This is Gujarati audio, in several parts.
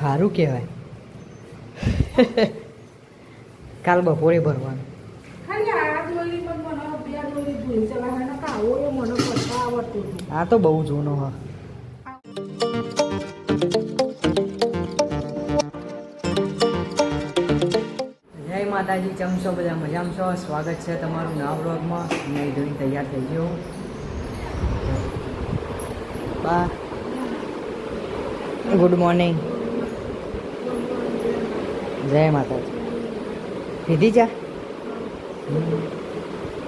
સારું કહેવાય. કાલ બપોરે ભરવાનું. આ તો બહુ જૂનો હા. જય માતાજી ચમશો બધા મજામાં છો? સ્વાગત છે તમારું નવા બ્લોગમાં મેં ધોઈને તૈયાર થઈ ગયો. બા ગુડ મોર્નિંગ જય માતાજી. પીધી ચા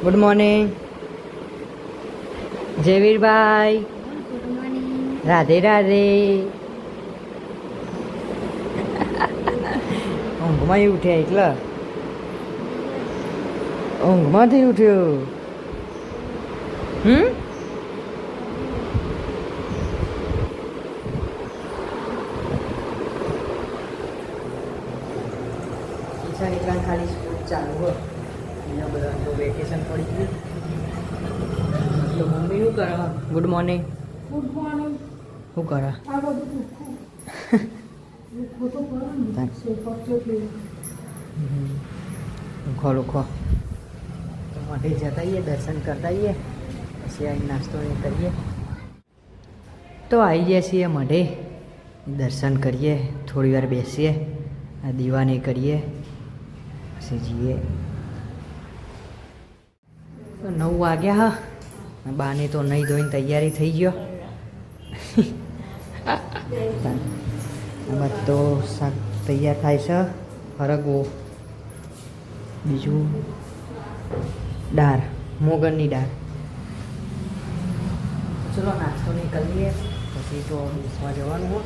ગુડ મોર્નિંગ જયવીરભાઈ રાધે રાધે. ઊંઘમાં ઉઠ્યા એટલે. ઊંઘમાંથી ઉઠ્યો. હમ? ઈશાન એકલા ખાલી સ્કૂલ ચાલુ હોય. બધા તો વેકેશન પડી ગયું. તો મમ્મી શું કરે? ગુડ મોર્નિંગ ગુડ મોર્નિંગ શું કરે? Thanks. લુખો તો. માટે જતા આવીએ દર્શન કરતા આવીએ પછી અહીં નાસ્તો ને કરીએ. તો આવી ગયા છીએ મઢે. દર્શન કરીએ થોડી વાર બેસીએ આ દીવાને કરીએ. પછી જઈએ. નવ વાગ્યા, હા. બાને તો નહીં ધોઈને તૈયારી થઈ ગયો. આમાં તો શાક તૈયાર થાય છે, હરગવો, બીજું દાળ, મોગરની દાળ. ચલો નાસ્તો નહીં કરીએ પછી તો બેસવા જવાનું હોય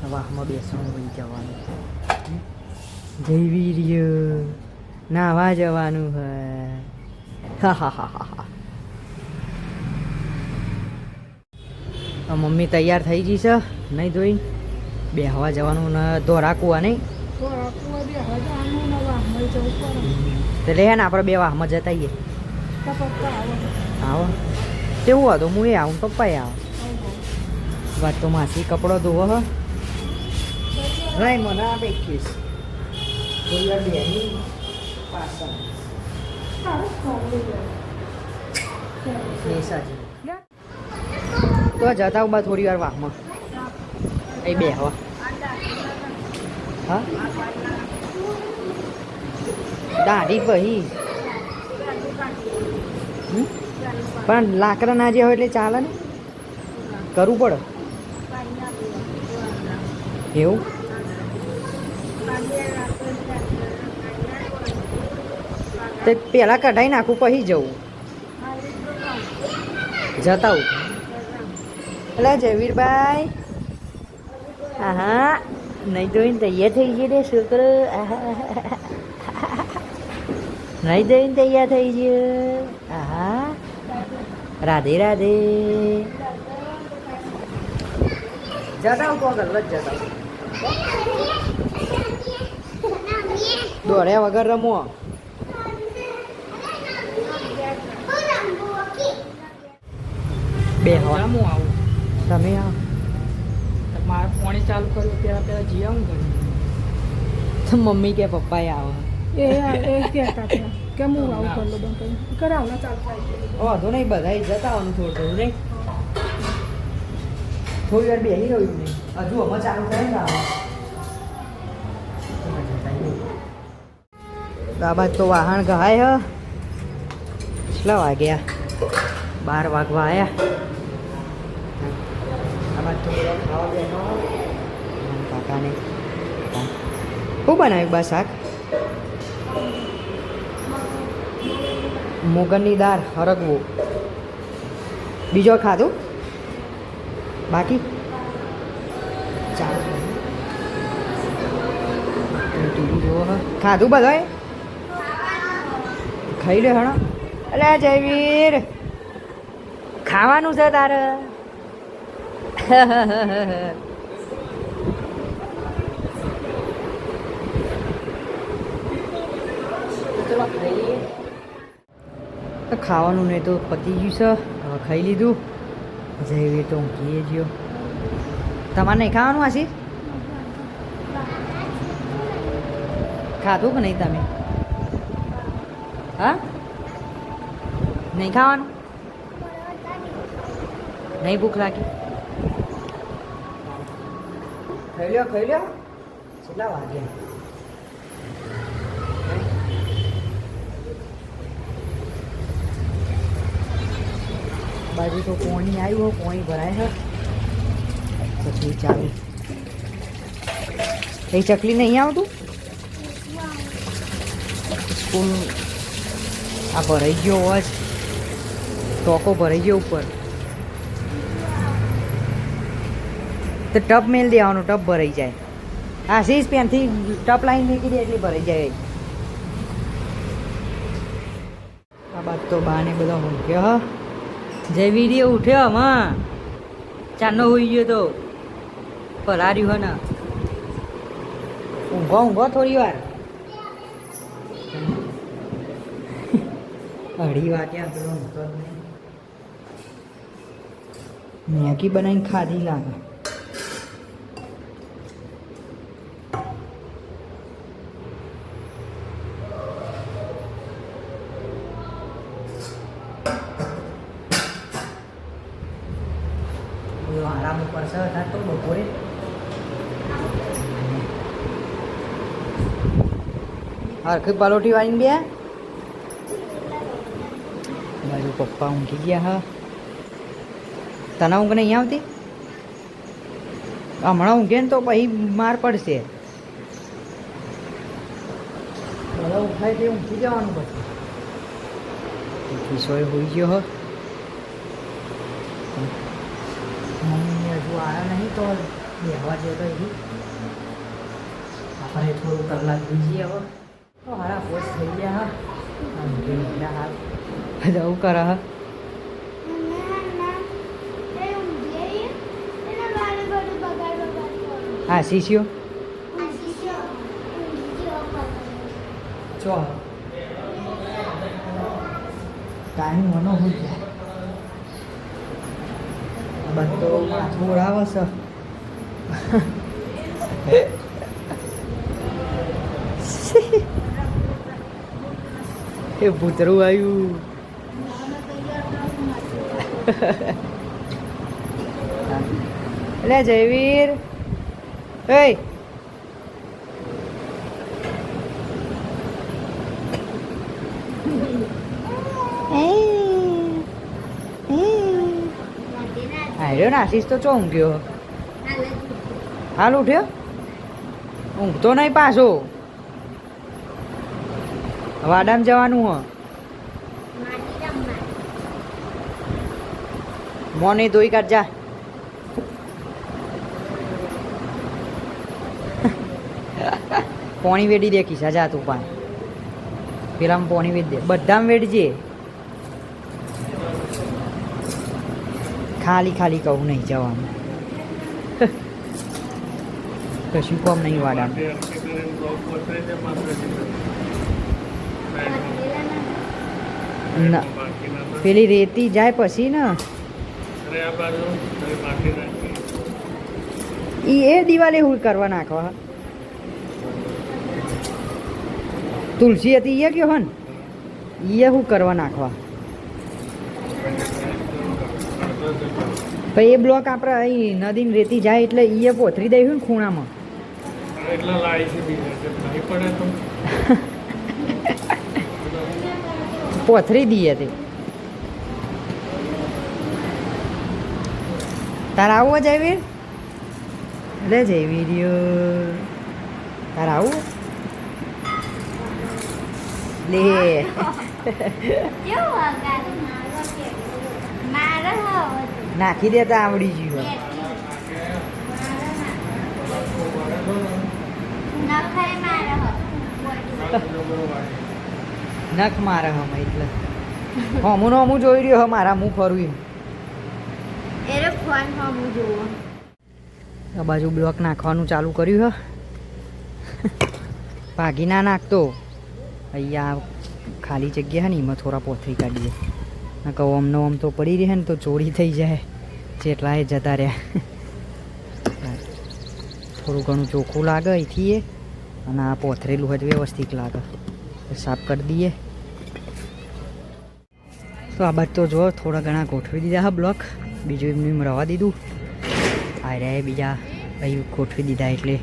સવારમાં બેસવાનું હોય જવાનું. જઈ વીર્ય નાવા જવાનું હા હા હા હા હા. આ મમ્મી તૈયાર થઈ ગઈ છે. નહીં ધોઈ. બેહવા જવાનું ને ધોરાકુવા નહીં. તો બે લે ને આપણે બે વાહમાં જતા આવીએ. પપ્પા આવે. કેવું હતું? હું એ આવું પપ્પાએ આવ. વાત તો માસી કપડો ધોવો હ. નહીં મને આ થોડી ખાવું એ સાચી તો જતા ઊભા થોડી વાર વાહમાં. એ બે હવા. હા? દાઢી પહી? પણ લાકડા ના જે હોય એટલે ચાલે ને? કરવું પડે. એવું? તે પેલા કઢાઈ નાખું, પછી જવું. જતા એટલે જયવીરભાઈ. હા નહીં ધોઈને તૈયાર થઈ ગયો રે છોકરો. નહીં ધોઈને તૈયાર થઈ ગયો આહા, રાધે રાધે. જતા હું જતા દોડ્યા વગર રમો. બે હું આવું. તમે આ. મારે પાણી ચાલુ કર્યું ત્યાં પહેલાં જી આવું ઘરે તો મમ્મી કે પપ્પાએ આવે. એ એ કહેતા હતા કે હું આવું કરી લો બંધ કરી કરાવના ચાલુ થાય વાંધો નહીં બધા જતા આવવાનું થોડું થોડું નહીં? થોડી વાર બેસી રહ્યું નહીં. હજુ અમે ચાલુ થાય ને તો આ બાદ તો વાહણ ગહાય હ. કેટલા વાગ્યા બાર વાગવા આવ્યા કાકાને શું બનાવ્યું બા શાક? મોગનની દાળ હરગવું. બીજો ખાધું? બાકી? ચાલો. ખાધું બધાએ ખાઈ લે હણો. અલે જયવીર. ખાવાનું છે તારે. ખાવાનું નહીં તો પતી ગયું છે. હવે ખાઈ લીધું. જયવીર તો ઊંઘીએ ગયો. તમારે નહીં ખાવાનું આશી? ખાધું કે નહીં તમે? હા નહીં ખાવાનું નહીં ભૂખ લાગી ખાઈ લ્યો ખાઈ લ્યો કેટલા વાગ્યા બાજુ તો પોણી આવ્યું પોણી ભરાય છે પછી ચાલુ એ ચકલી નહીં આવતું સ્કૂલ આ ભરાઈ ગયો અવાજ. ટોકો ભરાઈ ગયો ઉપર. તો ટપ મેલ દેવાનું, ટપ ભરાઈ જાય. હા સીસ પેનથી ટપ લાઈન દે એટલી ભરાઈ જાય. આ બાદ તો બાને બધા ઊંઘ્યો જય વીડિયો ઉઠ્યો હમાં ચારનો હોઈ ગયો તો. પલાર્યું હે ને. ઊંઘો ઊંઘો થોડી વાર. અઢી વાગ્યા પેલો મેગી બનાવીને ખાધી લાગે. આરામ ઉપર છે હતા તો બપોરે. હરખી પલોઠી વાળીને બે? પપ્પા ઊંઘી ગયા હા. તને ઊંઘ નહીં આવતી? હમણાં ઊંઘે ને તો પછી માર પડશે. બધા ઉઠાય તે ઊંઘી જવાનું પછી. કિશોર હોઈ ગયો હો. મમ્મી હજુ આવ્યા નહીં તો બેહવા જેવો તો આપણે થોડું કલાક બીજી હવે તો હારા પોસ્ટ થઈ ગયા હા. ઊંઘી નીકળ્યા હાલ જવું કરે હા હા શીશ્યો? ચો ટાઈમ મનો હોય જાય. બધો માથું ઉડાવે છે. એ ભૂતરું આવ્યું. એટલે જયવીર. એ આર્યો ને આશીષ તો ચો ઊંઘ્યો? હાલ ઉઠ્યો? ઊંઘતો નહીં પાછો. વાડામાં જવાનું હ. મોને ધોઈ કાઢ, જા. પોણી વેડી દે ખિસ્સા જા તું પણ. પેલામાં પોણી વેડી દે. બધામાં વેડજે ખાલી ખાલી કહું, નહીં જવાનું. કશું કોમ નહીં વાડામાં ના. પેલી રેતી જાય પછી ને. ઈ એ દિવાલે હું કરવા નાખવા તુલસી હતી એ કયો હન? એ હું કરવા નાખવા. પછી એ બ્લોક આપણે અહીં નદી રેતી જાય એટલે એ પોથરી દઈ ને ખૂણામાં. પોથરી દઈએ તે. તારે આવું જયવીર લે જઈ વીડિયો તારા આવું? લે. નાખી દેતા આવડી ગયું નખ મારે હમ એટલે. હમું નો હમું જોઈ રહ્યો હ મારા મુખ ફરું એમ. આ બાજુ બ્લોક નાખવાનું ચાલુ કર્યું હ. ભાગી ના નાખતો. અહીંયા ખાલી જગ્યા ને, એમાં થોડા પોથરી કાઢીએ. કહું, અમને આમ તો પડી રહે ને તો ચોરી થઈ જાય. જેટલા એ જતા રહ્યા. થોડું ઘણું ચોખ્ખું લાગે અહીંથી એ, અને આ પોથરેલું હોય વ્યવસ્થિત લાગે. સાફ કરી દઈએ. તો આ બાદ તો જો, થોડા ઘણા ગોઠવી દીધા હા બ્લોક. બીજું એમનું એમ રવા દીધું. આ રહે બીજા. અહીં ગોઠવી દીધા એટલે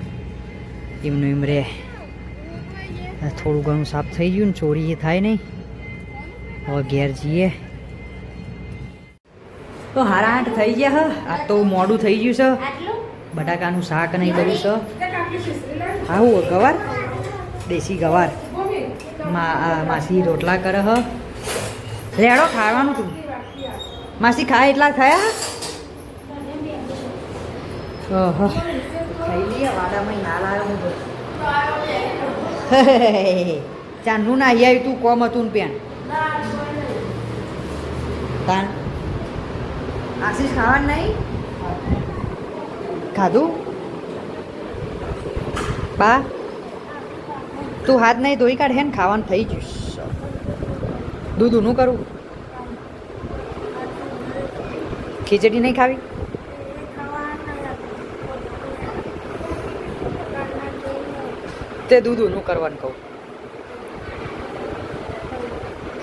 એમનું એમ રહે. થોડું ઘણું સાફ થઈ ગયું ને ચોરી એ થાય નહીં. હવે ઘેર જઈએ. તો હારા આઠ થઈ ગયા હ. આ તો મોડું થઈ ગયું છે. બટાકાનું શાક નહીં બધું છે. હા હું ગવાર? દેશી ગવાર. માસી રોટલા કરે હ. રેડો ખાવાનું તું. માસી ખાય એટલા થયા? ઓહો. ખાઈ લઈએ વાડામાં ના લાવ્યો હું ચાંદનું ના આવ્યું તું કોમ હતું ને પેન તાન. આશીષ ખાવાનું નહીં? ખાધું? બા. તું હાથ નહીં ધોઈ કાઢ હે ને ખાવાનું થઈ ગયું દૂધ ઊનું કરું? ખીચડી નહીં ખાવી? તે દૂધ ઊનું કરવાનું કહું.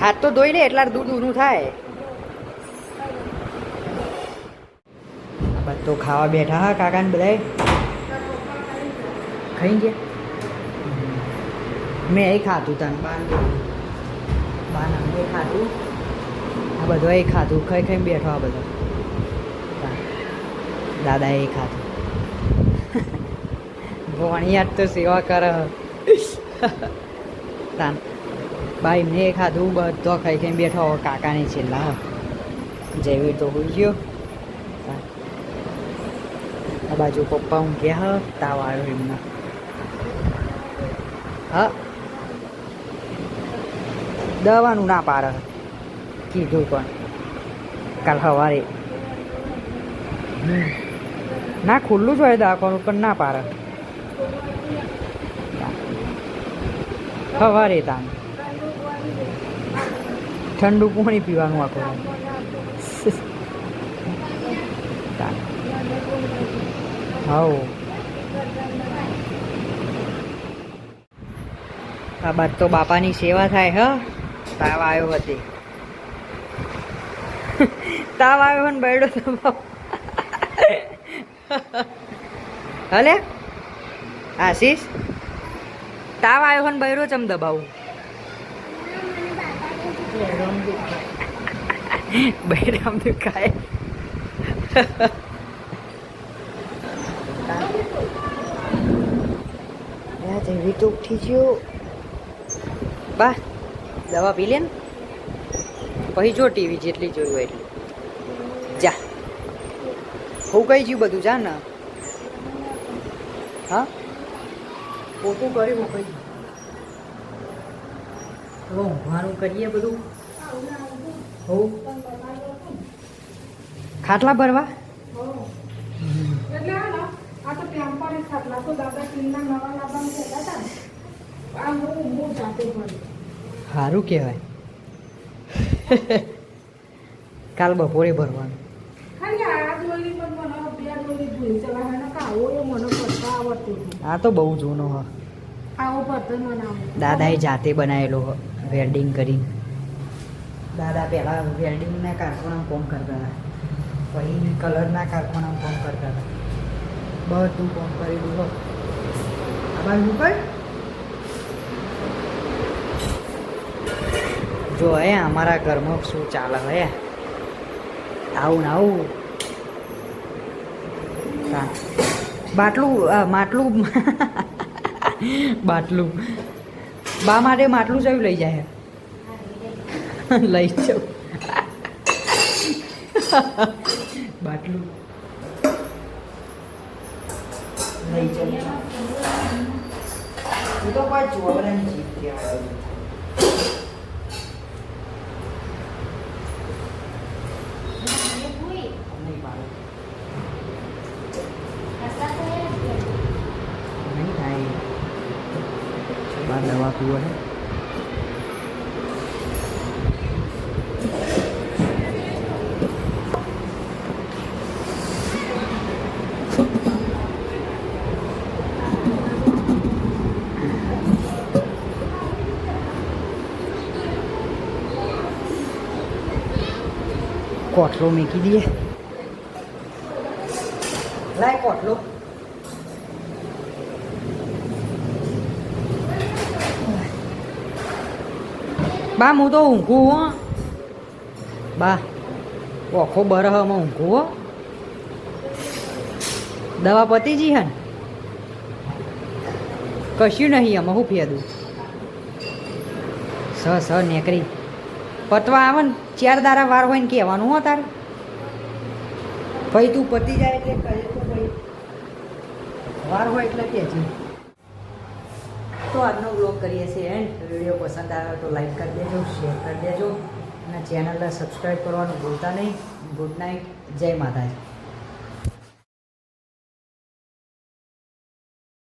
હાથ તો ધોઈ લે, એટલા દૂધ ઊનું થાય. તો ખાવા બેઠા હા કાકા ને બધાય? ખાઈ ગયા? મેં એ ખાધું તને, બાન. બાન એ ખાધું. આ બધો એ ખાધું, ખાઈ ખાઈ બેઠો આ બધો. દાદાએ ખાધું. ભોણિયાત તો સેવા કર. ભાઈ, મેં ખાધું, બધો ખાઈ ખાઈ બેઠો. કાકાની છેલ્લા જેવી તો હોઈ ગયો. આ બાજુ પપ્પા હું ગયા તાવ આવ્યો એમના. હા. દવાનું ના પાર કીધું પણ. કાલ સવારે. હમ. ના, ખુલ્લું જ હોય દવાખાનું, પણ ના પાડે. સવારે તાન. ઠંડુ પાણી પીવાનું આખું હાઉ આ બાદ તો બાપાની સેવા થાય, હ. તાવ આવ્યો હતી તાવ આવ્યો ને બેડો તો બાપ. હલે? આશીષ? તાવ આવ્યો હોય બૈરો ચમ દબાવું. બૈરામ દુખાય. જેવી તો ઉઠી ગયો. બા, દવા પી લે ને. પછી જો ટીવી જેટલી જોયું એટલી. હું કઈ ગયું બધું જા ને હા? પોતું કર્યું હું કઈ ગયું. હવે ઊંઘવાનું કરીએ બધું? હોવ ખાટલા ભરવા? સારું કહેવાય. કાલ બપોરે તો આ તો બહુ જૂનો હ. દાદાએ જાતે બનાવેલો વેલ્ડિંગ કરી દાદા પહેલાં વેલ્ડિંગના કારખાનામાં કોમ કરતા હતા. પછી કલરના કારખાનામાં કોમ કરતા હતા. બધું કોમ કરેલું હો. આ બાજુ કર. જો હે, અમારા ઘરમાં શું ચાલે હે? આવું ને આવું. હા. બાટલું માટલું, બાટલું. બા માટે માટલું જયું લઈ જાય. લઈ જાઉં. બાટલું. લઈ જાઉં. તો કોઈ ચોબરાની જીત કહેવાય. ด้วยกดลงอีกทีเดียวไล่กดลง બા, હું તો ઊંઘું હો. બા ઓખો બરહમાં ઊંઘું હો. દવા પતી જી હન કશું નહીં, આમાં હું ફેદું? સ સ, નેકરી. પતવા આવે ને, ચાર દારા વાર હોય ને કહેવાનું હો તારે. ભાઈ તું પતી જાય એટલે વાર હોય એટલે કહેજે તો આજનો બ્લોગ કરીએ છીએ એન્ડ વીડિયો પસંદ આવ્યો તો લાઈક કરી દેજો શેર કરી દેજો. અને ચેનલને સબસ્ક્રાઈબ કરવાનું ભૂલતા નહીં. ગુડ નાઇટ જય માતાજી.